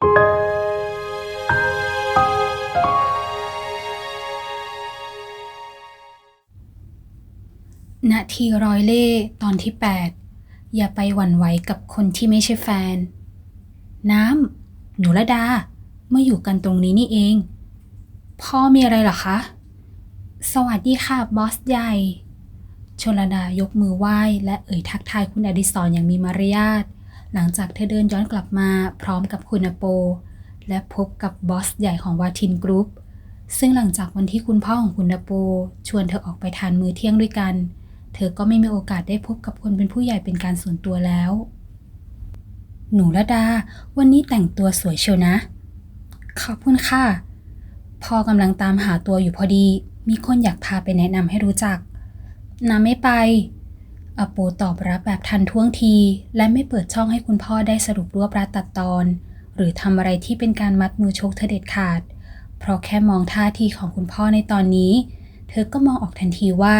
นาทีร้อยเล่ตอนที่ 8 อย่าไปหวั่นไหวกับคนที่ไม่ใช่แฟน น้ำ หนูละดามาอยู่กันตรงนี้นี่เอง พ่อมีอะไรหรอคะ สวัสดีค่ะบอสใหญ่ ชลดายกมือไหว้ และเอ่ยทักทายคุณอดิศรอย่างมีมารยาท หลังจากเธอเดินย้อนกลับมาพร้อมกับคุณอโป และพบกับบอสใหญ่ของวาทินกรุ๊ป ซึ่งหลังจากวันที่คุณพ่อของคุณอโป ชวนเธอออกไปทานมื้อเที่ยงด้วยกัน เธอก็ไม่มีโอกาสได้พบกับคนเป็นผู้ใหญ่เป็นการส่วนตัวแล้ว หนูละดา วันนี้แต่งตัวสวยเชียวนะ ขอบคุณค่ะพ่อกำลังตามหาตัวอยู่พอดี มีคนอยากพาไปแนะนำให้รู้จักน้าไม่ไป อโปตอบรับแบบทันท่วงที และไม่เปิดช่องให้คุณพ่อได้สรุปรวบรัดตัดตอน หรือทำอะไรที่เป็นการมัดมือชกเธอเด็ดขาด เพราะแค่มองท่าทีของคุณพ่อในตอนนี้ เธอก็มองออกทันทีว่า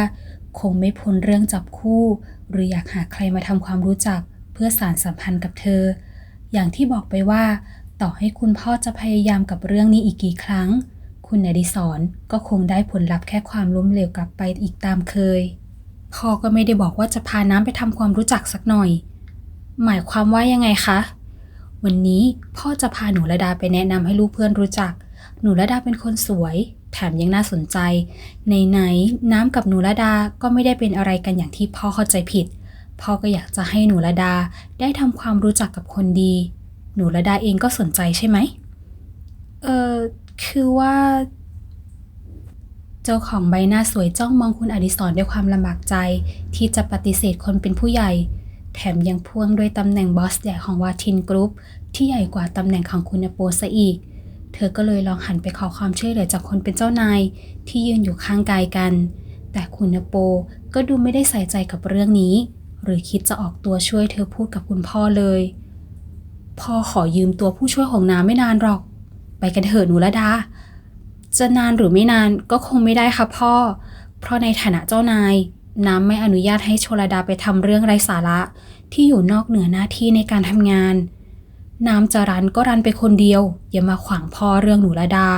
คงไม่พ้นเรื่องจับคู่ หรืออยากหาใครมาทำความรู้จัก เพื่อสานสัมพันธ์กับเธอ อย่างที่บอกไปว่า ต่อให้คุณพ่อจะพยายามกับเรื่องนี้อีกกี่ครั้ง คุณอดิศรก็คงได้ผลลัพธ์แค่ความล้มเหลวกลับไปอีกตามเคย พ่อก็ไม่ได้บอกว่าจะพาน้ำไปทำความรู้จักสักหน่อย หมายความว่ายังไงคะ วันนี้พ่อจะพาหนูระดาไปแนะนำให้ลูกเพื่อนรู้จัก หนูระดาเป็นคนสวย แถมยังน่าสนใจ ในไหนน้ำกับหนูระดาก็ไม่ได้เป็นอะไรกันอย่างที่พ่อเข้าใจผิด พ่อก็อยากจะให้หนูระดาได้ทำความรู้จักกับคนดี หนูระดาเองก็สนใจใช่ไหม เออคือว่า จ้าของใบหน้าสวยจ้องมองคุณอดิศรด้วยความลำบากใจ ที่จะปฏิเสธคนเป็นผู้ใหญ่ แถมยังพ่วงด้วยตำแหน่งบอสใหญ่ของวาทินกรุ๊ปที่ใหญ่กว่าตำแหน่งของคุณโปซะอีก เธอก็เลยลองหันไปขอความช่วยเหลือจากคนเป็นเจ้านาย ที่ยืนอยู่ข้างกายกัน แต่คุณโปก็ดูไม่ได้ใส่ใจกับเรื่องนี้ หรือคิดจะออกตัวช่วยเธอพูดกับคุณพ่อเลย พ่อขอยืมตัวผู้ช่วยของน้ำไม่นานหรอก ไปกันเถอะหนูละดา จะนานหรือไม่นานก็คงไม่ได้ค่ะพ่อ เพราะในฐานะเจ้านาย น้ำไม่อนุญาตให้โชลดาไปทำเรื่องไร้สาระที่อยู่นอกเหนือหน้าที่ในการทำงาน น้ำจะรันก็รันไปคนเดียว อย่ามาขวางพ่อเรื่องหนูละดา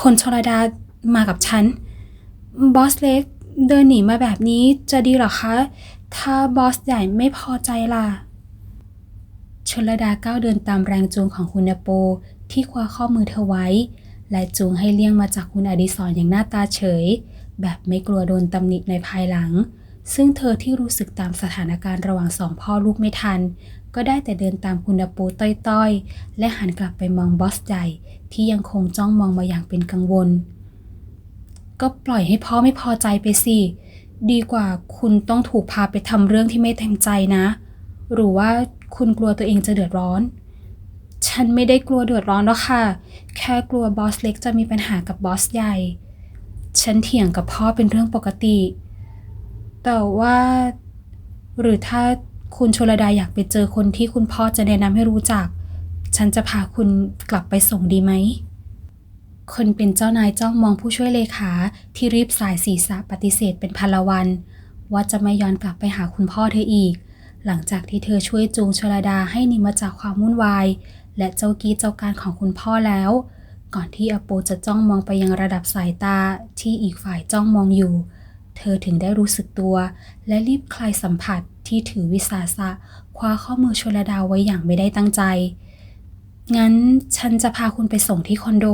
คนโชลดามากับฉัน บอสเล็กเดินหนีมาแบบนี้จะดีหรอคะ ถ้าบอสใหญ่ไม่พอใจล่ะชลดาก้าวเดินตามแรงจูงของคุนโปที่คว้าข้อมือเธอไว้ และจูงให้เลี่ยงมาจากคุณอดิศรอย่างหน้าตาเฉย แบบไม่กลัวโดนตำหนิในภายหลัง ซึ่งเธอที่รู้สึกตามสถานการณ์ระหว่างสองพ่อลูกไม่ทัน ก็ได้แต่เดินตามคุณนโปต้อยๆ และหันกลับไปมองบอสใหญ่ที่ยังคงจ้องมองมาอย่างเป็นกังวล ก็ปล่อยให้พ่อไม่พอใจไปสิดีกว่าคุณต้องถูกพาไปทำเรื่องที่ไม่เต็มใจนะ หรือว่าคุณกลัวตัวเองจะเดือดร้อน ฉันไม่ได้กลัวเดือดร้อนหรอกค่ะ แค่กลัวบอสเล็กจะมีปัญหากับบอสใหญ่ ฉันเถียงกับพ่อเป็นเรื่องปกติ แต่ว่า หรือถ้าคุณชลดาอยากไปเจอคนที่คุณพ่อจะแนะนำให้รู้จัก ฉันจะพาคุณกลับไปส่งดีไหม คนเป็นเจ้านายจ้องมองผู้ช่วยเลขาที่รีบสายศีรษะปฏิเสธเป็นพันละวัน ว่าจะไม่ย้อนกลับไปหาคุณพ่อเธออีก หลังจากที่เธอช่วยจูงชลดาให้หนีมาจากความวุ่นวาย และเจ้ากี้เจ้าการของคุณพ่อแล้ว ก่อนที่อโปจะจ้องมองไปยังระดับสายตาที่อีกฝ่ายจ้องมองอยู่ เธอถึงได้รู้สึกตัว และรีบคลายสัมผัสที่ถือวิสาสะคว้าข้อมือชลดาไว้อย่างไม่ได้ตั้งใจ งั้นฉันจะพาคุณไปส่งที่คอนโด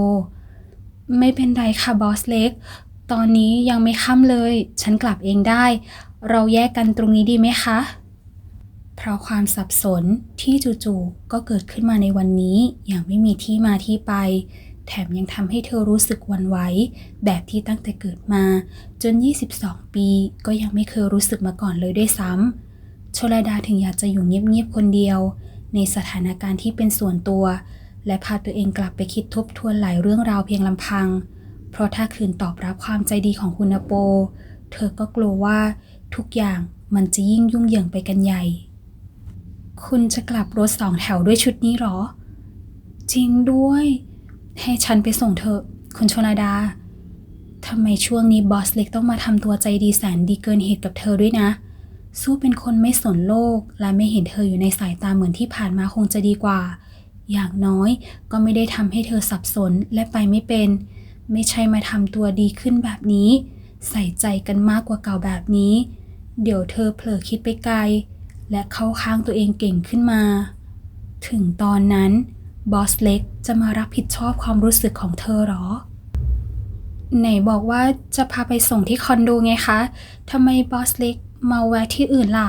ไม่เป็นไรค่ะบอสเล็ก ตอนนี้ยังไม่ค่ำเลย ฉันกลับเองได้ เราแยกกันตรงนี้ดีไหมคะ เพราะความสับสนที่จู่ๆก็เกิดขึ้นมาในวันนี้อย่างไม่มีที่มาที่ไป แถมยังทำให้เธอรู้สึกวันไหวแบบที่ตั้งแต่เกิดมา จน 22 ปีก็ยังไม่เคยรู้สึกมาก่อนเลยด้วยซ้ำชลดาถึงอยากจะอยู่เงียบๆคนเดียว ในสถานการณ์ที่เป็นส่วนตัว และพาตัวเองกลับไปคิดทบทวนหลายเรื่องราวเพียงลำพัง เพราะถ้าคืนตอบรับความใจดีของคุณอโป เธอก็กลัวว่าทุกอย่างมันจะยิ่งยุ่งเหยิงไปกันใหญ่ คุณจะกลับรถสองแถวด้วยชุดนี้หรอ จริงด้วย ให้ฉันไปส่งเธอะคุณชลดาทำไมช่วงนี้บอสเล็กต้องมาทำตัวใจดีแสนดีเกินเหตุกับเธอด้วยนะ สู้เป็นคนไม่สนโลก และไม่เห็นเธออยู่ในสายตาเหมือนที่ผ่านมาคงจะดีกว่า อย่างน้อยก็ไม่ได้ทำให้เธอสับสนและไปไม่เป็น ไม่ใช่มาทำตัวดีขึ้นแบบนี้ ใส่ใจกันมากกว่าเก่าแบบนี้ เดี๋ยวเธอเผลอคิดไปไกล และเข้าข้างตัวเองเก่งขึ้นมา ถึงตอนนั้นบอสเล็กจะมารับผิดชอบความรู้สึกของเธอหรอ ไหนบอกว่าจะพาไปส่งที่คอนโดไงคะทำไมบอสเล็กมาแวะที่อื่นล่ะ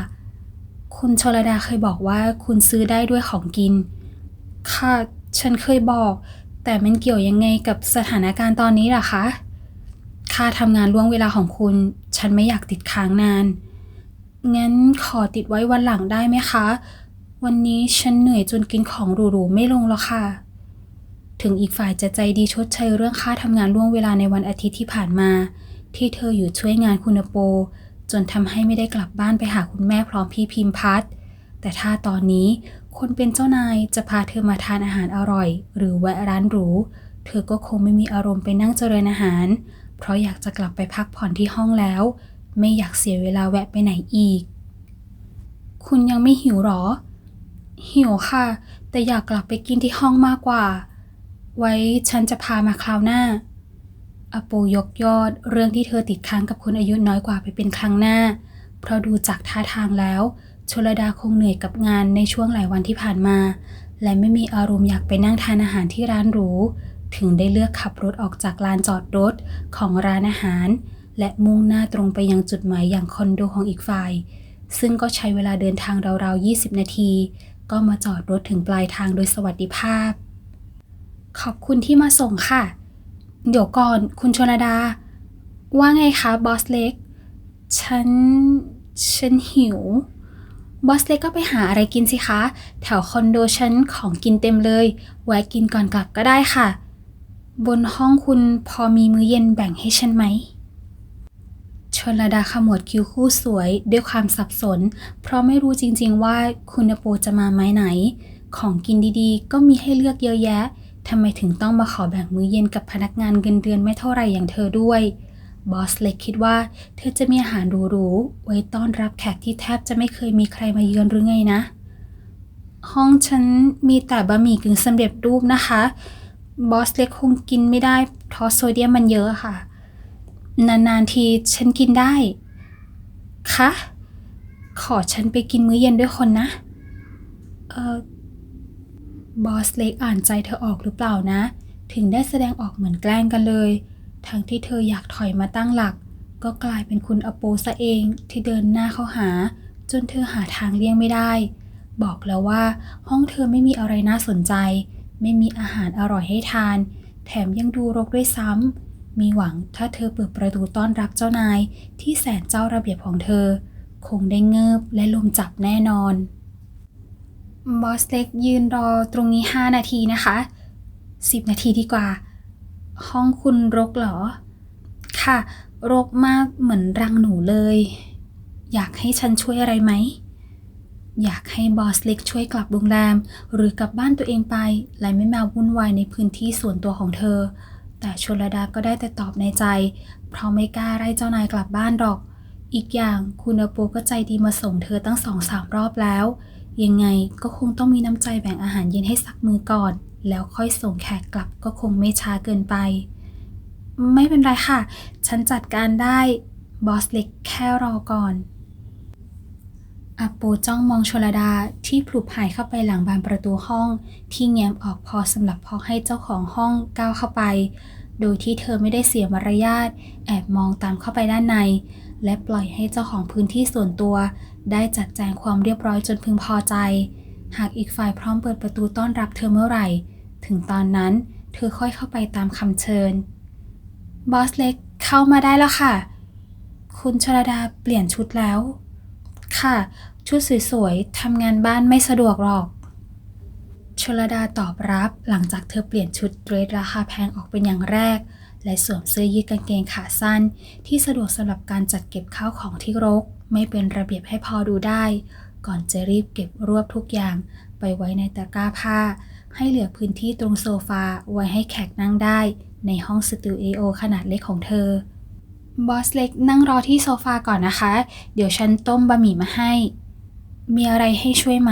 คุณชลดาเคยบอกว่าคุณซื้อได้ด้วยของกิน ค่ะ ฉันเคยบอก แต่มันเกี่ยวยังไงกับสถานการณ์ตอนนี้ล่ะคะ ค่าทำงานล่วงเวลาของคุณ ฉันไม่อยากติดค้างนาน งั้นขอติดไว้วันหลังได้ไหมคะ วันนี้ฉันเหนื่อยจนกินของหรูๆ ไม่ลงแล้วค่ะ ถึงอีกฝ่ายจะใจดีชดเชยเรื่องค่าทำงานล่วงเวลาในวันอาทิตย์ที่ผ่านมา ที่เธออยู่ช่วยงานคุณโป จนทำให้ไม่ได้กลับบ้านไปหาคุณแม่พร้อมพี่พิมพัฒน์แต่ถ้าตอนนี้คนเป็นเจ้านายจะพาเธอมาทานอาหารอร่อย หรือแวะร้านหรู เธอก็คงไม่มีอารมณ์ไปนั่งเจริญอาหาร เพราะอยากจะกลับไปพักผ่อนที่ห้องแล้ว ไม่อยากเสียเวลาแวะไปไหนอีก คุณยังไม่หิวหรอ หิวค่ะ แต่อยากกลับไปกินที่ห้องมากกว่า ไว้ฉันจะพามาคราวหน้าอโปยกยอดเรื่องที่เธอติดค้างกับคนอายุน้อยกว่าไปเป็นครั้งหน้า เพราะดูจากท่าทางแล้ว ชลดาคงเหนื่อยกับงานในช่วงหลายวันที่ผ่านมา และไม่มีอารมณ์อยากไปนั่งทานอาหารที่ร้านหรู ถึงได้เลือกขับรถออกจากลานจอดรถของร้านอาหาร และมุ่งหน้าตรงไปยังจุดหมายอย่างคอนโดของอีกฝ่าย ซึ่งก็ใช้เวลาเดินทางราวๆ 20 นาที ก็มาจอดรถถึงปลายทางโดยสวัสดิภาพ ขอบคุณที่มาส่งค่ะ เดี๋ยวก่อนคุณชลดา ว่าไงคะบอสเล็ก ฉัน ฉันหิว บอสเล็กก็ไปหาอะไรกินสิคะ แถวคอนโดฉันของกินเต็มเลย แวะกินก่อนกลับก็ได้ค่ะ บนห้องคุณพอมีมื้อเย็นแบ่งให้ฉันไหม นระดาขมวดคิ้วคู่สวย ด้วยความสับสน เพราะไม่รู้จริงๆว่าคุณโปจะมาไม้ไหน ของกินดีๆ ก็มีให้เลือกเยอะแยะทำไมถึงต้องมาขอแบ่งมื้อเย็นกับพนักงานเงินเดือนไม่เท่าไรอย่างเธอด้วยบอสเล็กคิดว่าเธอจะมีอาหารหรูๆไว้ต้อนรับแขกที่แทบจะไม่เคยมีใครมาเยือนหรือไงนะ ห้องฉันมีแต่บะหมี่กึ่งสำเร็จรูปนะคะบอสเล็กคงกินไม่ได้เพราะโซเดียมมันเยอะค่ะ นานๆทีฉันกินได้ คะ ขอฉันไปกินมื้อเย็นด้วยคนนะ เออบอสเล็กอ่านใจเธอออกหรือเปล่านะ ถึงได้แสดงออกเหมือนแกล้งกันเลย ทั้งที่เธออยากถอยมาตั้งหลัก ก็กลายเป็นคุณอโปซะเองที่เดินหน้าเข้าหา จนเธอหาทางเลี่ยงไม่ได้ บอกแล้วว่า ห้องเธอไม่มีอะไรน่าสนใจ ไม่มีอาหารอร่อยให้ทาน แถมยังดูรกด้วยซ้ำ มีหวังถ้าเธอเปิดประตูต้อนรับเจ้านายที่แสนเจ้าระเบียบของเธอ คงได้เงิบและลุมจับแน่นอน บอสเล็กยืนรอตรงนี้ 5 นาทีนะคะ 10 นาทีดีกว่า ห้องคุณรกเหรอ ค่ะ รกมากเหมือนรังหนูเลย อยากให้ฉันช่วยอะไรไหม อยากให้บอสเล็กช่วยกลับโรงแรม หรือกลับบ้านตัวเองไป และไม่มาวุ่นวายในพื้นที่ส่วนตัวของเธอ แต่ชลดาก็ได้แต่ตอบในใจ เพราะไม่กล้าไล่เจ้านายกลับบ้านหรอก อีกอย่างคุณอโปก็ใจดีมาส่งเธอตั้งสองสามรอบแล้ว ยังไงก็คงต้องมีน้ำใจแบ่งอาหารเย็นให้สักมือก่อน แล้วค่อยส่งแขกกลับก็คงไม่ช้าเกินไป ไม่เป็นไรค่ะ ฉันจัดการได้ บอสเล็กแค่รอก่อน อาปูจ้องมองชลดาที่พลุบหายเข้าไปหลังบานประตูห้อง ที่แง้มออกพอสำหรับพอให้เจ้าของห้องก้าวเข้าไป โดยที่เธอไม่ได้เสียมารยาทแอบมองตามเข้าไปด้านใน และปล่อยให้เจ้าของพื้นที่ส่วนตัว ได้จัดแจงความเรียบร้อยจนพึงพอใจ หากอีกฝ่ายพร้อมเปิดประตูต้อนรับเธอเมื่อไหร่ ถึงตอนนั้นเธอค่อยเข้าไปตามคำเชิญ บอสเล็กเข้ามาได้แล้วค่ะ คุณชลดาเปลี่ยนชุดแล้ว ค่ะ ชุดสวยๆทำงานบ้านไม่สะดวกหรอกชลดาตอบรับหลังจากเธอเปลี่ยนชุดเดรสราคาแพงออกเป็นอย่างแรก และสวมเสื้อยืดกางเกงขาสั้น ที่สะดวกสำหรับการจัดเก็บข้าวของที่รก ไม่เป็นระเบียบให้พอดูได้ ก่อนจะรีบเก็บรวบทุกอย่าง ไปไว้ในตะกร้าผ้า ให้เหลือพื้นที่ตรงโซฟาไว้ให้แขกนั่งได้ ในห้องสตูดิโอขนาดเล็กของเธอ บอสเล็กนั่งรอที่โซฟาก่อนนะคะ เดี๋ยวฉันต้มบะหมี่มาให้ มีอะไรให้ช่วยไหม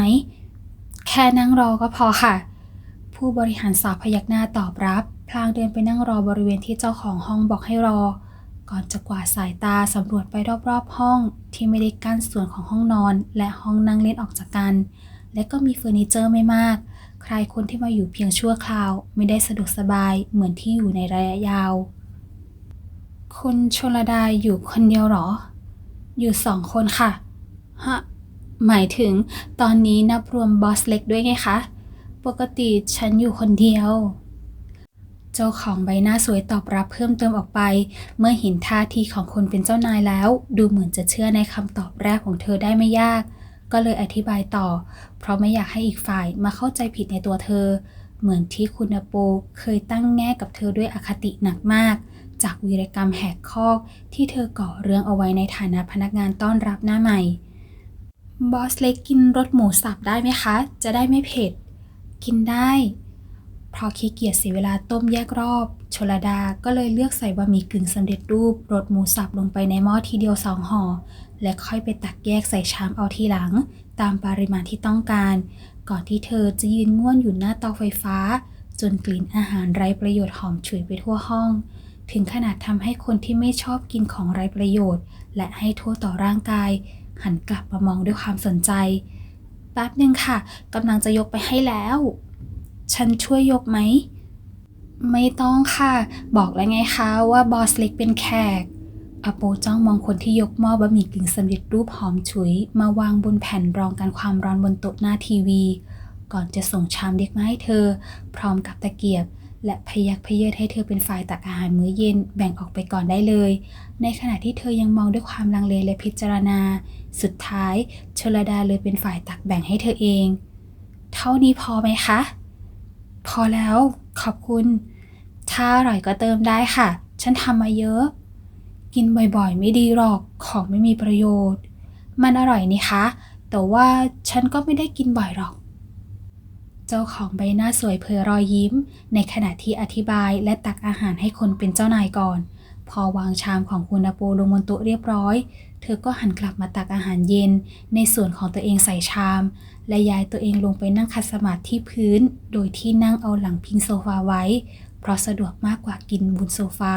แค่นั่งรอก็พอค่ะ ผู้บริหารสาวพยักหน้าตอบรับ พลางเดินไปนั่งรอบริเวณที่เจ้าของห้องบอกให้รอ ก่อนจะกวาดสายตาสำรวจไปรอบๆห้องที่ไม่ได้กั้นส่วนของห้องนอน และห้องนั่งเล่นออกจากกัน และก็มีเฟอร์นิเจอร์ไม่มาก ใครคนที่มาอยู่เพียงชั่วคราว ไม่ได้สะดวกสบายเหมือนที่อยู่ในระยะยาว คุณชลดาอยู่คนเดียวหรอ อยู่สองคนค่ะ ฮะ หมายถึงตอนนี้นับรวมบอสเล็กด้วยไงคะ ปกติฉันอยู่คนเดียว เจ้าของใบหน้าสวยตอบรับเพิ่มเติมออกไป เมื่อเห็นท่าทีของคนเป็นเจ้านายแล้ว ดูเหมือนจะเชื่อในคำตอบแรกของเธอได้ไม่ยาก ก็เลยอธิบายต่อ เพราะไม่อยากให้อีกฝ่ายมาเข้าใจผิดในตัวเธอ เหมือนที่คุณอโปเคยตั้งแง่กับเธอด้วยอคติหนักมาก จากวีรกรรมแหกคอกที่เธอก่อเรื่องเอาไว้ในฐานะพนักงานต้อนรับหน้าใหม่ บอสเล็กกินรสหมูสับได้ไหมคะ จะได้ไม่เผ็ด กินได้ เพราะขี้เกียจเสียเวลาต้มแยกรอบ ชลดาก็เลยเลือกใส่บะหมี่กึ่งสำเร็จรูปรสหมูสับลงไปในหม้อทีเดียวสองห่อ และค่อยไปตักแยกใส่ชามเอาทีหลัง ตามปริมาณที่ต้องการ ก่อนที่เธอจะยืนง่วนอยู่หน้าเตาไฟฟ้าจนกลิ่นอาหารไร้ประโยชน์หอมฉุยไปทั่วห้อง ถึงขนาดทำให้คนที่ไม่ชอบกินของไร้ประโยชน์ และให้โทษต่อร่างกาย หันกลับมามองด้วยความสนใจ แป๊บหนึ่งค่ะกำลังจะยกไปให้แล้ว ฉันช่วยยกไหม ไม่ต้องค่ะ บอกแล้วไงคะว่าบอสเล็กเป็นแขกอโปจ้องมองคนที่ยกหม้อบะหมี่กึ่งสำเร็จรูปหอมฉุย มาวางบนแผ่นรองกันความร้อนบนโต๊ะหน้าทีวี ก่อนจะส่งชามเล็กมาให้เธอ พร้อมกับตะเกียบ และพยักพเยิดให้เธอเป็นฝ่ายตักอาหารมื้อเย็นแบ่งออกไปก่อนได้เลย ในขณะที่เธอยังมองด้วยความลังเลและพิจารณา สุดท้ายชลดาเลยเป็นฝ่ายตักแบ่งให้เธอเอง เท่านี้พอไหมคะ พอแล้วขอบคุณ ถ้าอร่อยก็เติมได้ค่ะ ฉันทำมาเยอะ กินบ่อยๆ ไม่ดีหรอกของไม่มีประโยชน์ มันอร่อยนี่คะ แต่ว่าฉันก็ไม่ได้กินบ่อยหรอก เจ้าของใบหน้าสวยเผยรอยยิ้ม ในขณะที่อธิบายและตักอาหารให้คนเป็นเจ้านายก่อน พอวางชามของคุณอาโปลงบนโต๊ะเรียบร้อย เธอก็หันกลับมาตักอาหารเย็น ในส่วนของตัวเองใส่ชาม และย้ายตัวเองลงไปนั่งคัดสมาธิที่พื้น โดยที่นั่งเอาหลังพิงโซฟาไว้ เพราะสะดวกมากกว่ากินบนโซฟา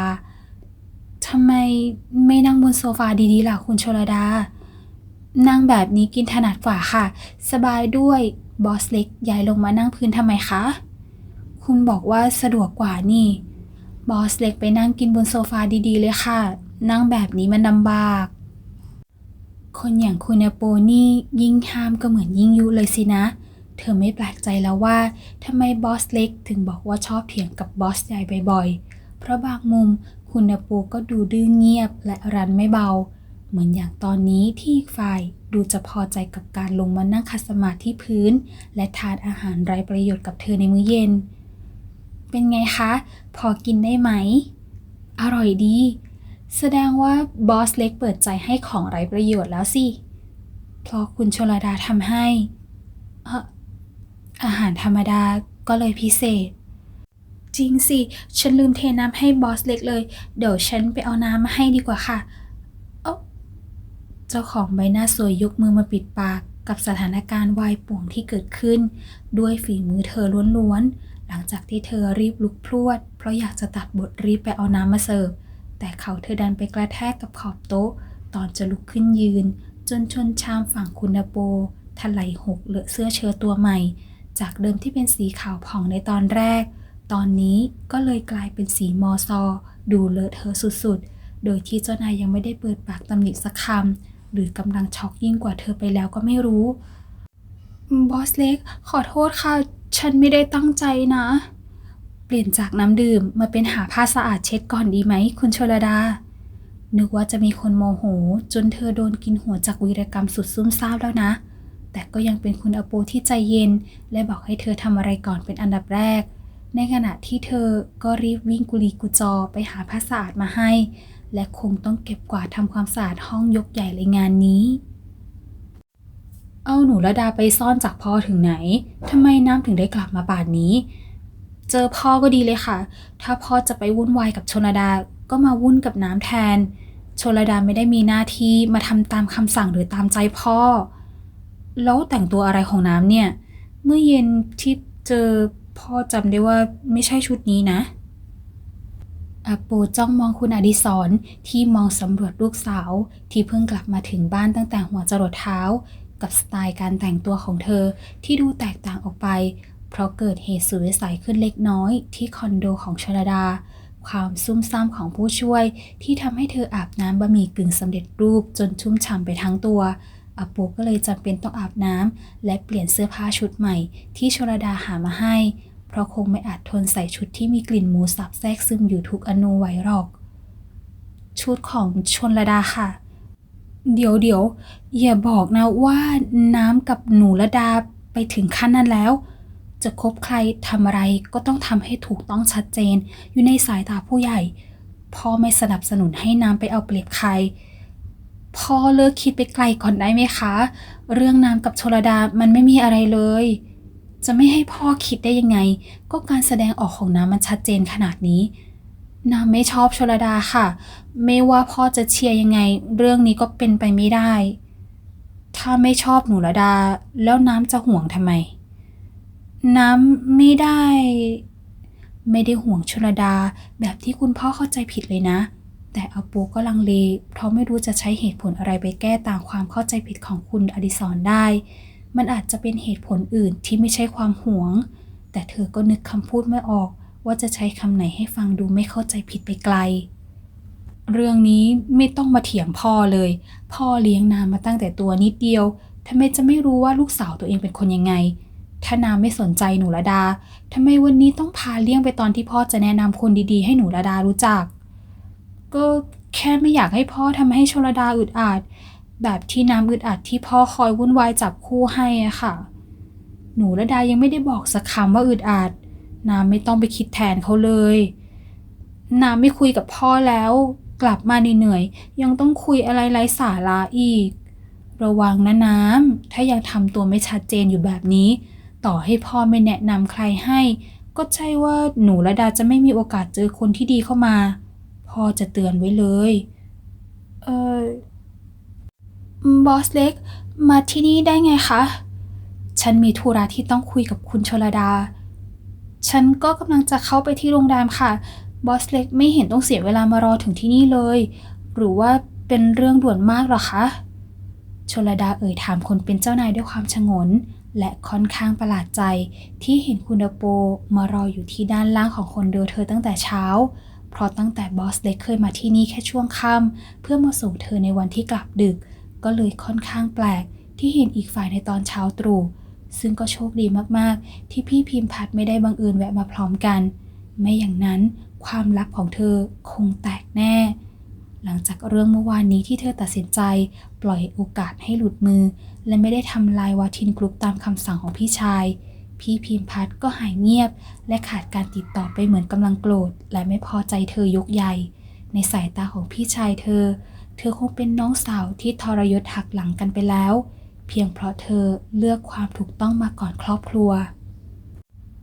ทำไมไม่นั่งบนโซฟาดีๆล่ะคุณชลดา นั่งแบบนี้กินถนัดกว่าค่ะ สบายด้วย บอสเล็กย้ายลงมานั่งพื้นทำไมคะ คุณบอกว่าสะดวกกว่านี่ บอสเล็กไปนั่งกินบนโซฟาดีๆ เลยค่ะ นั่งแบบนี้มันลำบาก คนอย่างคุณโปนี่ยิ่งห้ามก็เหมือนยิ่งยุเลยสินะ เธอไม่แปลกใจแล้วว่าทำไมบอสเล็กถึงบอกว่าชอบเถียงกับบอสใหญ่บ่อยๆ เพราะบางมุมคุณโปก็ดูดื้อเงียบและรันไม่เบา เหมือนอย่างตอนนี้ที่ฝ่าย ดูจะพอใจกับการลงมานั่งคัดสมาธิที่พื้น และทานอาหารไร้ประโยชน์กับเธอในมื้อเย็น เป็นไงคะ พอกินได้ไหม อร่อยดี แสดงว่าบอสเล็กเปิดใจให้ของไร้ประโยชน์แล้วสิ เพราะคุณชลดาทำให้เอ่ออาหารธรรมดาก็เลยพิเศษ จริงสิ ฉันลืมเทน้ำให้บอสเล็กเลย เดี๋ยวฉันไปเอาน้ำมาให้ดีกว่าค่ะ เจ้าของใบหน้าสวยยกมือมาปิดปากกับสถานการณ์วายป่วงที่เกิดขึ้น ด้วยฝีมือเธอล้วนๆ หลังจากที่เธอรีบลุกพรวด เพราะอยากจะตัดบทรีบไปเอาน้ำมาเสิร์ฟ แต่เขาเธอดันไปกระแทกกับขอบโต๊ะ ตอนจะลุกขึ้นยืน จนชนชามฝั่งคุณโปถลายหกเลอะเสื้อเชิ้ตตัวใหม่ จากเดิมที่เป็นสีขาวผ่องในตอนแรก ตอนนี้ก็เลยกลายเป็นสีมอซอ ดูเลอะเทอะสุดๆ โดยที่เจ้านายยังไม่ได้เปิดปากตำหนิสักคำ หรือกำลังช็อกยิ่งกว่าเธอไปแล้วก็ไม่รู้ บอสเล็ก ขอโทษค่ะ ฉันไม่ได้ตั้งใจนะ เปลี่ยนจากน้ำดื่มมาเป็นหาผ้าสะอาดเช็ดก่อนดีไหม คุณชลดา นึกว่าจะมีคนโมโห จนเธอโดนกินหัวจากวีรกรรมสุดซุ่มซ่ามแล้วนะ แต่ก็ยังเป็นคุณอโปที่ใจเย็น และบอกให้เธอทำอะไรก่อนเป็นอันดับแรก ในขณะที่เธอก็รีบวิ่งกุลีกุจอไปหาผ้าสะอาดมาให้ และคงต้องเก็บกวาดทำความสะอาดห้องยกใหญ่เลยงานนี้ เอาหนูระดาไปซ่อนจากพ่อถึงไหนทำไมน้ำถึงได้กลับมาป่านนี้ เจอพ่อก็ดีเลยค่ะ ถ้าพ่อจะไปวุ่นวายกับชนดาก็มาวุ่นกับน้ำแทน ชนดาไม่ได้มีหน้าที่มาทำตามคำสั่งหรือตามใจพ่อ แล้วแต่งตัวอะไรของน้ำเนี่ย เมื่อเย็นที่เจอพ่อจำได้ว่าไม่ใช่ชุดนี้นะ อาปูจ้องมองคุณอดิศรที่มองสำรวจลูกสาว ที่เพิ่งกลับมาถึงบ้านตั้งแต่หัวจรดเท้า กับสไตล์การแต่งตัวของเธอที่ดูแตกต่างออกไป เพราะเกิดเหตุสุดวิสัยขึ้นเล็กน้อยที่คอนโดของชลดา ความซุ่มซ่ามของผู้ช่วย ที่ทำให้เธออาบน้ำบะหมี่กึ่งสำเร็จรูปจนชุ่มฉ่ำไปทั้งตัวอาปูก็เลยจำเป็นต้องอาบน้ำและเปลี่ยนเสื้อผ้าชุดใหม่ ที่ชลดาหามาให้ ราะคงไม่อาจทนใส่ชุดที่มีกลิ่นหมูสับแทรกซึมอยู่ทุกอนูไว้หรอก ชุดของชนลดาค่ะ เดี๋ยวเดี๋ยวอย่าบอกนะว่าน้ำกับหนูระดาไปถึงขั้นนั้นแล้ว จะคบใครทำอะไรก็ต้องทำให้ถูกต้องชัดเจน อยู่ในสายตาผู้ใหญ่ พ่อไม่สนับสนุนให้น้ำไปเอาเปรียบใครพ่อเลิกคิดไปไกลก่อนได้ไหมคะ เรื่องน้ำกับชลดามันไม่มีอะไรเลย จะไม่ให้พ่อคิดได้ยังไง ก็การแสดงออกของน้ำมันชัดเจนขนาดนี้ น้ำไม่ชอบชลดาค่ะ ไม่ว่าพ่อจะเชียร์ยังไง เรื่องนี้ก็เป็นไปไม่ได้ ถ้าไม่ชอบหนูระดา แล้วน้ำจะห่วงทำไม น้ำไม่ได้ ไม่ได้ห่วงชลดา แบบที่คุณพ่อเข้าใจผิดเลยนะ แต่อาปูก็ลังเลเพราะไม่รู้จะใช้เหตุผลอะไรไปแก้ต่างความเข้าใจผิดของคุณอดิศรได้ มันอาจจะเป็นเหตุผลอื่นที่ไม่ใช่ความหวง แต่เธอก็นึกคำพูดไม่ออกว่าจะใช้คำไหนให้ฟังดูไม่เข้าใจผิดไปไกล เรื่องนี้ไม่ต้องมาเถียงพ่อเลย พ่อเลี้ยงนามมาตั้งแต่ตัวนิดเดียวทำไมจะไม่รู้ว่าลูกสาวตัวเองเป็นคนยังไง ถ้านามไม่สนใจหนูระดาทำไมวันนี้ต้องพาเลี่ยงไปตอนที่พ่อจะแนะนำคนดีๆ ให้หนูระดารู้จัก ก็แค่ไม่อยากให้พ่อทำให้ชลดาอึดอัด แบบที่น้ำอึดอัดที่พ่อคอยวุ่นวายจับคู่ให้อะค่ะ หนูระดายังไม่ได้บอกสักคำว่าอึดอัด น้ำไม่ต้องไปคิดแทนเขาเลย น้ำไม่คุยกับพ่อแล้ว กลับมาเหนื่อยยังต้องคุยอะไรไร้สาระอีก ระวังนะน้ำถ้ายังทำตัวไม่ชัดเจนอยู่แบบนี้ ต่อให้พ่อไม่แนะนำใครให้ ก็ใช่ว่าหนูระดาจะไม่มีโอกาสเจอคนที่ดีเข้ามา พ่อจะเตือนไว้เลย เออ บอสเล็ก มาที่นี่ได้ไงคะ ฉันมีธุระที่ต้องคุยกับคุณชลดา ฉันก็กำลังจะเข้าไปที่โรงแรมค่ะ บอสเล็กไม่เห็นต้องเสียเวลามารอถึงที่นี่เลย หรือว่าเป็นเรื่องด่วนมากหรอคะ ชลดาเอ่ยถามคนเป็นเจ้านายด้วยความชงน และค่อนข้างประหลาดใจ ที่เห็นคุณโปมารออยู่ที่ด้านล่างของคอนโดเธอตั้งแต่เช้าเพราะตั้งแต่บอสเล็กเคยมาที่นี่แค่ช่วงค่ำเพื่อมาส่งเธอในวันที่กลับดึก ก็เลยค่อนข้างแปลกที่เห็นอีกฝ่ายในตอนเช้าตรู่ ซึ่งก็โชคดีมากๆ ที่พี่พิมพ์พัดไม่ได้บังเอิญแวะมาพร้อมกัน ไม่อย่างนั้นความลับของเธอคงแตกแน่ หลังจากเรื่องเมื่อวานนี้ที่เธอตัดสินใจ ปล่อยโอกาสให้หลุดมือ และไม่ได้ทำลายวาทินกรุ๊ปตามคำสั่งของพี่ชาย พี่พิมพัดก็หายเงียบ และขาดการติดต่อไปเหมือนกำลังโกรธ และไม่พอใจเธอยกใหญ่ ในสายตาของพี่ชายเธอ เธอคงเป็นน้องสาวที่ทรยศหักหลังกันไปแล้ว เพียงเพราะเธอเลือกความถูกต้องมาก่อนครอบครัว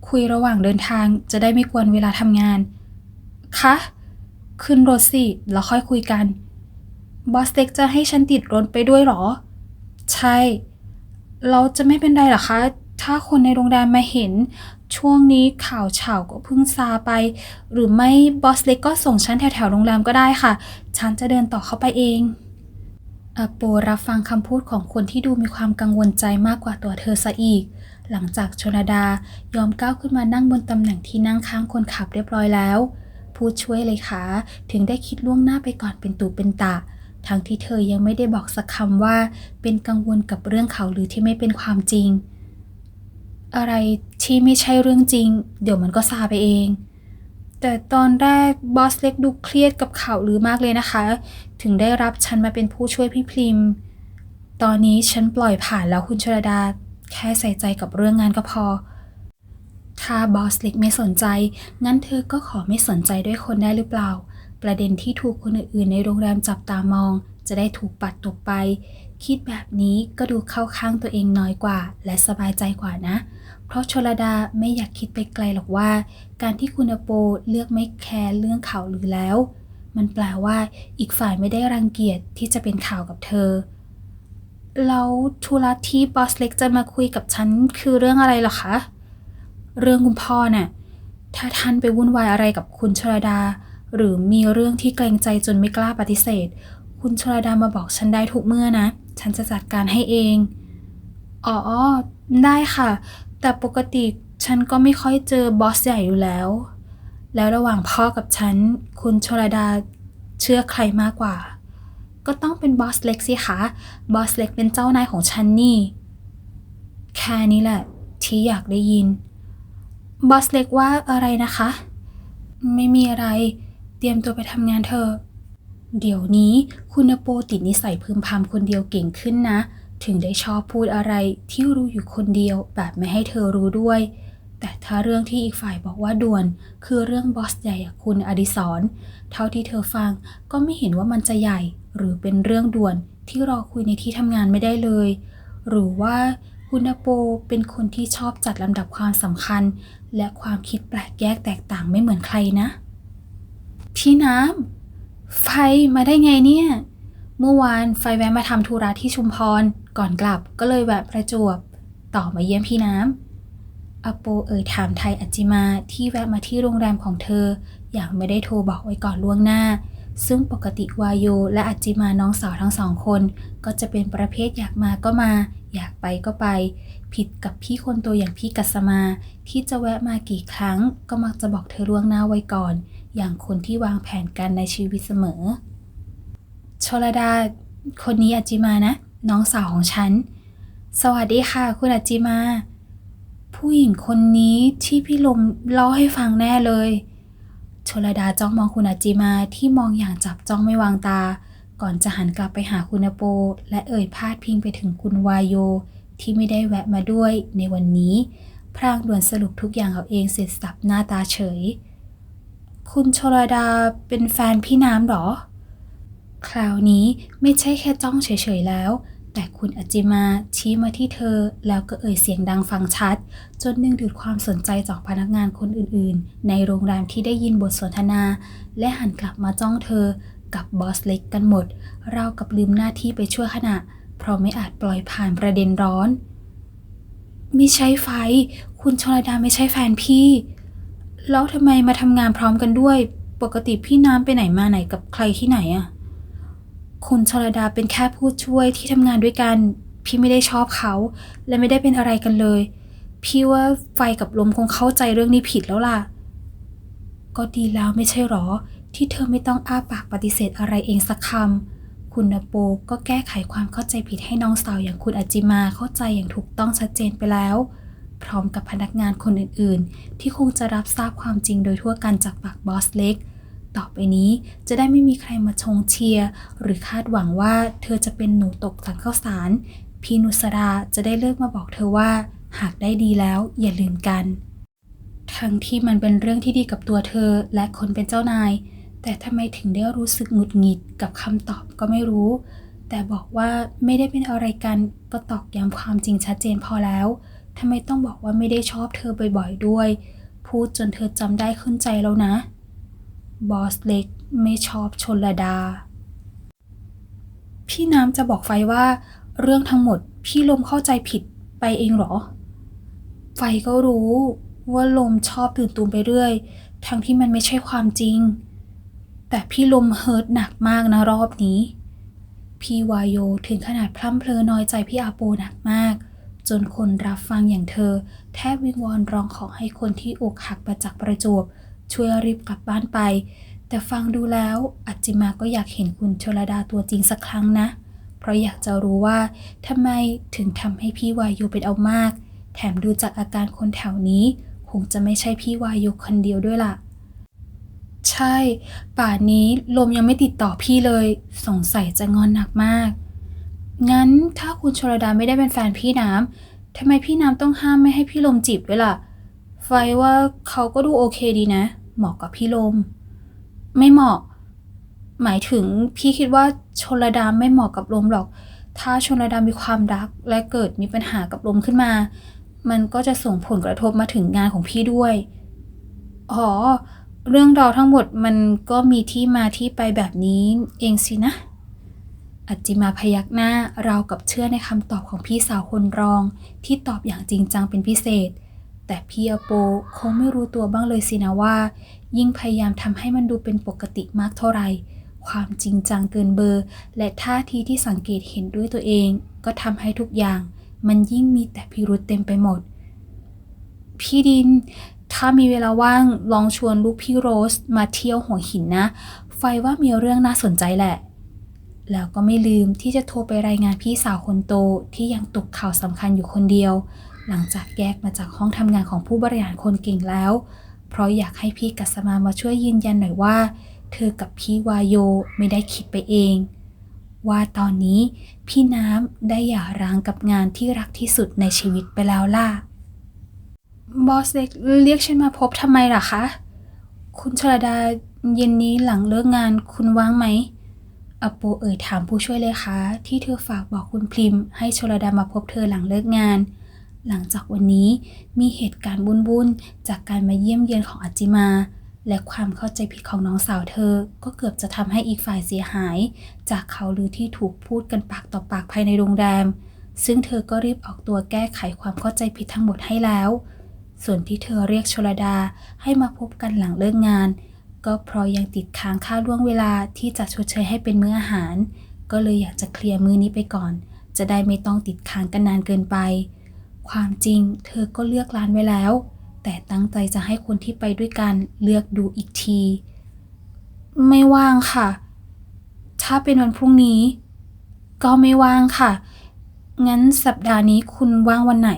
คุยระหว่างเดินทางจะได้ไม่กวนเวลาทำงาน คะ ขึ้นรถสิแล้วค่อยคุยกัน บอสเต็กจะให้ฉันติดรถไปด้วยหรอ ใช่ เราจะไม่เป็นไรหรอคะ ถ้าคนในโรงแรมมาเห็น ช่วงนี้ข่าวเฉาก็เพิ่งซาไป หรือไม่บอสเล็กก็ส่งฉันแถวๆโรงแรมก็ได้ค่ะ ฉันจะเดินต่อเข้าไปเองอโปรับฟังคำพูดของคนที่ดูมีความกังวลใจมากกว่าตัวเธอซะอีก หลังจากชนดายอมก้าวขึ้นมานั่งบนตำแหน่งที่นั่งข้างคนขับเรียบร้อยแล้ว ผู้ช่วยเลยคะถึงได้คิดล่วงหน้าไปก่อนเป็นตูเป็นตะทั้งที่เธอยังไม่ได้บอกสักคำว่า เป็นกังวลกับเรื่องเขาหรือที่ไม่เป็นความจริง อะไรที่ไม่ใช่เรื่องจริง เดี๋ยวมันก็ซาไปเอง แต่ตอนแรกบอสเล็กดูเครียดกับข่าวลือมากเลยนะคะ ถึงได้รับฉันมาเป็นผู้ช่วยพี่พริม ตอนนี้ฉันปล่อยผ่านแล้วคุณชลดา แค่ใส่ใจกับเรื่องงานก็พอ ถ้าบอสเล็กไม่สนใจ งั้นเธอก็ขอไม่สนใจด้วยคนได้หรือเปล่า ประเด็นที่ถูกคนอื่นๆ ในโรงแรมจับตามอง จะได้ถูกปัดตกไป คิดแบบนี้ก็ดูเข้าข้างตัวเองน้อยกว่า และสบายใจกว่านะ เพราะชลดาไม่อยากคิดไปไกลหรอกว่า การที่คุณโปเลือกไม่แคร์เรื่องข่าวลือแล้ว มันแปลว่าอีกฝ่ายไม่ได้รังเกียจที่จะเป็นข่าวกับเธอ แล้วธุระที่บอสเล็กจะมาคุยกับฉันคือเรื่องอะไรหรอคะ เรื่องคุณพ่อน่ะ ถ้าท่านไปวุ่นวายอะไรกับคุณชลดา หรือมีเรื่องที่เกรงใจจนไม่กล้าปฏิเสธ คุณชลดามาบอกฉันได้ทุกเมื่อนะ ฉันจะจัดการให้เอง อ๋อ ได้ค่ะ แต่ปกติฉันก็ไม่ค่อยเจอบอสใหญ่อยู่แล้ว แล้วระหว่างพ่อกับฉัน คุณชลดาเชื่อใครมากกว่า ก็ต้องเป็นบอสเล็กสิคะ บอสเล็กเป็นเจ้านายของฉันนี่ แค่นี้แหละ ที่อยากได้ยิน บอสเล็กว่าอะไรนะคะ ไม่มีอะไร เตรียมตัวไปทำงานเถอเดี๋ยวนี้คุณโปติดนิสัยพึมพำคนเดียวเก่งขึ้นนะ ถึงได้ชอบพูดอะไรที่รู้อยู่คนเดียวแบบไม่ให้เธอรู้ด้วย แต่ถ้าเรื่องที่อีกฝ่ายบอกว่าด่วน คือเรื่องบอสใหญ่คุณอดิศรเท่าที่เธอฟังก็ไม่เห็นว่ามันจะใหญ่ หรือเป็นเรื่องด่วนที่รอคุยในที่ทำงานไม่ได้เลย หรือว่าคุณโปเป็นคนที่ชอบจัดลำดับความสำคัญ และความคิดแปลกแยกแตกต่างไม่เหมือนใครนะ พี่น้ำไฟมาได้ไงเนี่ย เมื่อวานไฟแวะมาทำธุระที่ชุมพร ก่อนกลับก็เลยแวะประจวบ ต่อมาเยี่ยมพี่น้ำอโปเอ่ยถามไทยอัจจิมาที่แวะมาที่โรงแรมของเธอ อย่างไม่ได้โทรบอกไว้ก่อนล่วงหน้า ซึ่งปกติวายโยและอัจจิมาน้องสาวทั้งสองคน ก็จะเป็นประเภทอยากมาก็มา อยากไปก็ไป ผิดกับพี่คนโตอย่างพี่กัสมา ที่จะแวะมากี่ครั้ง ก็มักจะบอกเธอล่วงหน้าไว้ก่อน อย่างคนที่วางแผนกันในชีวิตเสมอ ชลดา คนนี้อัจจิมานะ น้องสาวของฉัน สวัสดีค่ะ คุณอัจจิมา ผู้หญิงคนนี้ที่พี่ลมเล่าให้ฟังแน่เลย ชลดาจ้องมองคุณอัจจิมาที่มองอย่างจับจ้องไม่วางตา ก่อนจะหันกลับไปหาคุณโป และเอ่ยพาดพิงไปถึงคุณวายโย ที่ไม่ได้แวะมาด้วยในวันนี้ พรางด่วนสรุปทุกอย่างเอาเองเสร็จสับหน้าตาเฉย คุณชลดาเป็นแฟนพี่น้ำหรอ คราวนี้ไม่ใช่แค่จ้องเฉยๆแล้ว แต่คุณอจิมาชี้มาที่เธอ แล้วก็เอ่ยเสียงดังฟังชัด จนดึงดูดความสนใจจากพนักงานคนอื่นๆ ในโรงแรมที่ได้ยินบทสนทนา และหันกลับมาจ้องเธอ กับบอสเล็กกันหมด เรากับลืมหน้าที่ไปชั่วขณะ เพราะไม่อาจปล่อยผ่านประเด็นร้อน ไม่ใช่ไฟ คุณชลดาไม่ใช่แฟนพี่ แล้วทำไมมาทำงานพร้อมกันด้วย ปกติพี่น้ำไปไหนมาไหนกับใครที่ไหนอะ คุณชลดาเป็นแค่ผู้ช่วยที่ทำงานด้วยกัน พี่ไม่ได้ชอบเขา และไม่ได้เป็นอะไรกันเลย พี่ว่าไฟกับลมคงเข้าใจเรื่องนี้ผิดแล้วล่ะ ก็ดีแล้วไม่ใช่หรอ ที่เธอไม่ต้องอ้าปากปฏิเสธอะไรเองสักคำคุณนโปก็แก้ไขความเข้าใจผิดให้น้องสาวอย่างคุณอาจิมาเข้าใจอย่างถูกต้องชัดเจนไปแล้ว พร้อมกับพนักงานคนอื่นๆ ที่คงจะรับทราบความจริงโดยทั่วกันจากปากบอสเล็ก ต่อไปนี้จะได้ไม่มีใครมาชงเชียร์หรือคาดหวังว่าเธอจะเป็นหนูตกถังข้าวสาร พี่นุสราจะได้เลิกมาบอกเธอว่า หากได้ดีแล้วอย่าลืมกัน ทั้งที่มันเป็นเรื่องที่ดีกับตัวเธอและคนเป็นเจ้านาย แต่ทำไมถึงได้รู้สึกหงุดหงิดกับคำตอบก็ไม่รู้ แต่บอกว่าไม่ได้เป็นอะไรกันก็ตอกย้ำความจริงชัดเจนพอแล้วทำไมต้องบอกว่าไม่ได้ชอบเธอบ่อยๆด้วย พูดจนเธอจำได้ขึ้นใจแล้วนะ บอสเล็กไม่ชอบชนลดา พี่น้ำจะบอกไฟว่า เรื่องทั้งหมดพี่ลมเข้าใจผิดไปเองเหรอ ไฟก็รู้ว่าลมชอบตื่นตูมไปเรื่อย ทั้งที่มันไม่ใช่ความจริง แต่พี่ลมเฮิร์ตหนักมากนะรอบนี้ พี่วายโยถึงขนาดพร่ำเพลอน้อยใจพี่อาโปหนักมากจนคนรับฟังอย่างเธอ แทบวิงวอนร้องขอให้คนที่อกหักประจักประจวบ ช่วยรีบกลับบ้านไป แต่ฟังดูแล้วอัจจิมาก็อยากเห็นคุณชลดาตัวจริงสักครั้งนะ เพราะอยากจะรู้ว่าทำไมถึงทำให้พี่วายุเป็นเอามาก แถมดูจากอาการคนแถวนี้คงจะไม่ใช่พี่วายุคนเดียวด้วยล่ะ ใช่ ป่านนี้ลมยังไม่ติดต่อพี่เลย สงสัยจะงอนหนักมาก งั้นถ้าคุณชลดาไม่ได้เป็นแฟนพี่น้ำทำไมพี่น้ำต้องห้ามไม่ให้พี่ลมจีบด้วยล่ะ ไฟว่าเขาก็ดูโอเคดีนะ เหมาะกับพี่ลม ไม่เหมาะ หมายถึงพี่คิดว่าชลดาไม่เหมาะกับลมหรอก ถ้าชลดามีความรักและเกิดมีปัญหากับลมขึ้นมา มันก็จะส่งผลกระทบมาถึงงานของพี่ด้วย อ๋อ เรื่องราวทั้งหมดมันก็มีที่มาที่ไปแบบนี้เองสินะ อัจจิมาพยักหน้าราวกับเชื่อในคำตอบของพี่สาวคนรองที่ตอบอย่างจริงจังเป็นพิเศษ แต่พี่อโปคงไม่รู้ตัวบ้างเลยสินะว่า ยิ่งพยายามทำให้มันดูเป็นปกติมากเท่าไหร่ ความจริงจังเกินเบอร์ และท่าทีที่สังเกตเห็นด้วยตัวเอง ก็ทำให้ทุกอย่าง มันยิ่งมีแต่พิรุษเต็มไปหมด พี่ดิน ถ้ามีเวลาว่างลองชวนลูกพี่โรสมาเที่ยวหัวหินนะ ไฟว่ามีเรื่องน่าสนใจแหละแล้วก็ไม่ลืมที่จะโทรไปรายงานพี่สาวคนโตที่ยังตกข่าวสำคัญอยู่คนเดียว หลังจากแยกมาจากห้องทำงานของผู้บริหารคนเก่งแล้ว เพราะอยากให้พี่กัสมามาช่วยยืนยันหน่อยว่า เธอกับพี่วายโยไม่ได้คิดไปเอง ว่าตอนนี้พี่น้ำได้หย่าร้างกับงานที่รักที่สุดในชีวิตไปแล้วล่ะ บอสเล็กเรียกฉันมาพบทำไมล่ะคะ คุณชลดาเย็นนี้หลังเลิกงานคุณว่างไหมอโปเอ่ยถามผู้ช่วยเลยคะที่เธอฝากบอกคุณพริม ให้ชลดามาพบเธอหลังเลิกงาน หลังจากวันนี้มีเหตุการณ์บุญๆจากการมาเยี่ยมเยียนของอาจิมา และความเข้าใจผิดของน้องสาวเธอ ก็เกือบจะทำให้อีกฝ่ายเสียหาย จากเขาวลือที่ถูกพูดกันปากต่อปากภายในโรงแรม ซึ่งเธอก็รีบออกตัวแก้ไขความเข้าใจผิดทั้งหมดให้แล้ว ส่วนที่เธอเรียกชลดาให้มาพบกันหลังเลิกงาน ก็เพราะยังติดค้างค่าล่วงเวลาที่จะชดเชยให้เป็นมื้ออาหาร ก็เลยอยากจะเคลียร์มื้อนี้ไปก่อน จะได้ไม่ต้องติดค้างกันนานเกินไป ความจริงเธอก็เลือกร้านไว้แล้ว แต่ตั้งใจจะให้คนที่ไปด้วยกันเลือกดูอีกที ไม่ว่างค่ะ ถ้าเป็นวันพรุ่งนี้ ก็ไม่ว่างค่ะ งั้นสัปดาห์นี้คุณว่างวันไหน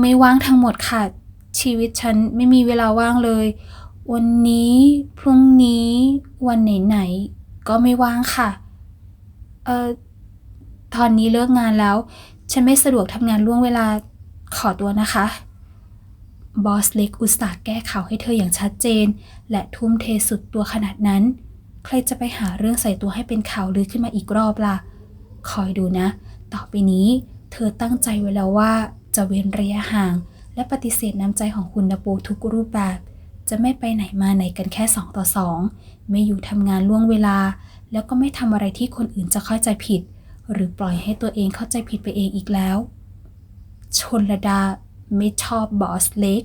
ไม่ว่างทั้งหมดค่ะ ชีวิตฉันไม่มีเวลาว่างเลย วันนี้ พรุ่งนี้ วันไหนๆก็ไม่ว่างค่ะ เอ่อ ตอนนี้เลิกงานแล้ว ฉันไม่สะดวกทำงานล่วงเวลาขอตัวนะคะ บอสเล็กอุตส่าห์แก้ข่าวให้เธออย่างชัดเจน และทุ่มเทสุดตัวขนาดนั้น ใครจะไปหาเรื่องใส่ตัวให้เป็นข่าวลือขึ้นมาอีกรอบล่ะ คอยดูนะ ต่อไปนี้ เธอตั้งใจไว้แล้วว่าจะเว้นระยะห่าง และปฏิเสธน้ำใจของคุณนโปทุกรูปแบบ จะไม่ไปไหนมาไหนกันแค่สองต่อสองไม่อยู่ทำงานล่วงเวลา แล้วก็ไม่ทำอะไรที่คนอื่นจะเข้าใจผิด หรือปล่อยให้ตัวเองเข้าใจผิดไปเองอีกแล้ว ชนระดาไม่ชอบบอสเล็ก